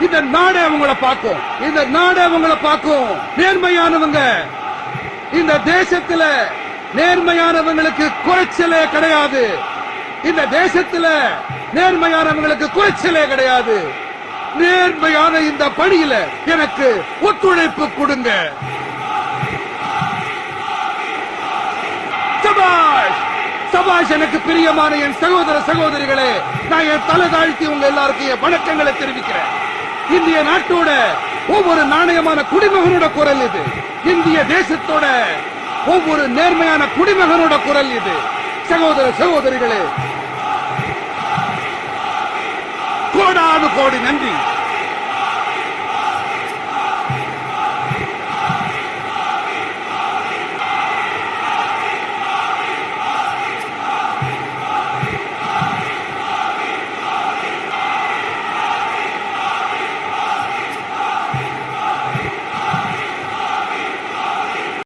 இந்த நாடே உங்களை பார்க்கும். இந்த நாடே அவங்கள பார்க்கும். நேர்மையானவங்க. இந்த தேசத்துல நேர்மையானவங்களுக்கு குறைச்சலே கிடையாது. இந்த தேசத்துல நேர்மையானவங்களுக்கு குறைச்சலே கிடையாது. நேர்மையான இந்த பணியில எனக்கு ஒத்துழைப்பு கொடுங்க. சபா சபாஷ் எனக்கு பிரியமான என் சகோதர சகோதரிகளே நான் என் தலை தாழ்த்தி உங்க எல்லாருக்கும் என் வணக்கங்களை தெரிவிக்கிறேன். இந்திய நாட்டோட ஒவ்வொரு நாணயமான குடிமகனோட குரல் இது. இந்திய தேசத்தோட ஒவ்வொரு நேர்மையான குடிமகனோட குரல் இது. சகோதர சகோதரிகளே கோடானு கோடி நன்றி.